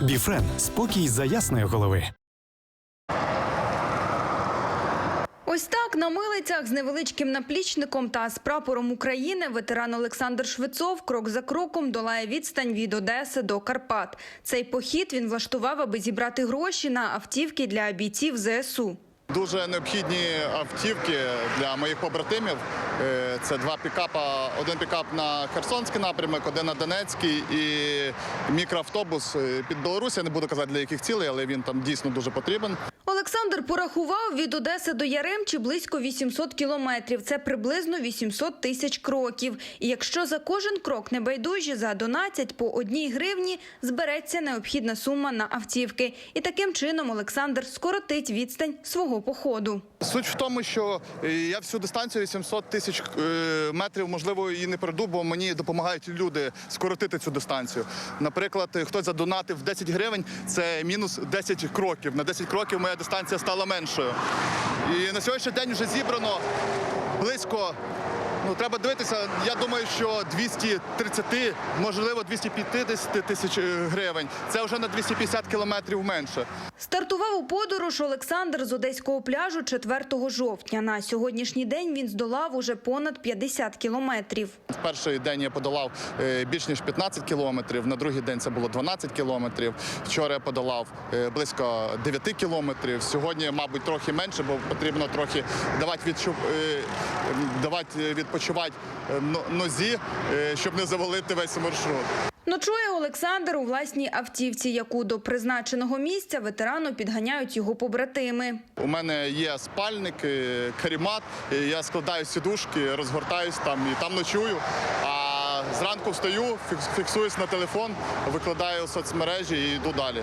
Біфрен спокій за ясної голови. Ось так на милицях з невеличким наплічником та з прапором України ветеран Олександр Швецов крок за кроком долає відстань від Одеси до Карпат. Цей похід він влаштував, аби зібрати гроші на автівки для бійців ЗСУ. Дуже необхідні автівки для моїх побратимів. Е, Це два пікапа. Один пікап на Херсонський напрямок, один на Донецький і мікроавтобус е, під Білорусь. Я не буду казати для яких цілей, але він там дійсно дуже потрібен. Олександр порахував від Одеси до Яремчі близько 800 кілометрів. Це приблизно 800 тисяч кроків. І якщо за кожен крок небайдужі за задонатять по одній гривні, збереться необхідна сума на автівки. І таким чином Олександр скоротить відстань свого походу. Суть в тому, що е, я всю дистанцію 800 тисяч е, метрів, можливо, і не пройду, бо мені допомагають люди скоротити цю дистанцію. Наприклад, хтось задонатив 10 гривень, це мінус 10 кроків. На 10 кроків моя дистанція стала меншою. І на сьогоднішній день вже зібрано близько. Ну, треба дивитися. Я думаю, що 230, можливо, 250 тисяч е, гривень. Це вже на 250 кілометрів менше. Стартував у подорож Олександр з одеського пляжу 4 жовтня. На сьогоднішній день він здолав уже понад 50 кілометрів. В перший день я подолав е, більш ніж 15 кілометрів. На другий день це було 12 кілометрів. Вчора я подолав е, близько 9 кілометрів. Сьогодні, мабуть, трохи менше, бо потрібно трохи давати відчуп, давати відпочивати е, нозі, е, щоб не завалити весь маршрут. Ночує Олександр у власній автівці, яку до призначеного місця ветерану підганяють його побратими. У мене є спальник, е, карімат. Я складаю сідушки, розгортаюсь там і там ночую. А зранку встаю, фікс- фіксуюсь на телефон, викладаю в соцмережі і йду далі.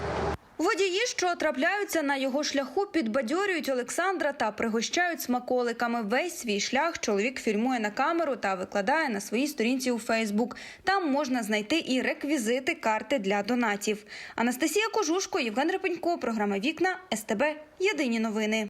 Водії, що трапляються на його шляху, підбадьорюють Олександра та пригощають смаколиками. Весь свій шлях чоловік фільмує на камеру та викладає на своїй сторінці у Фейсбук. Там можна знайти і реквізити карти для донатів. Анастасія Кожушко, Євген Репенько, програма Вікна СТБ. Єдині новини.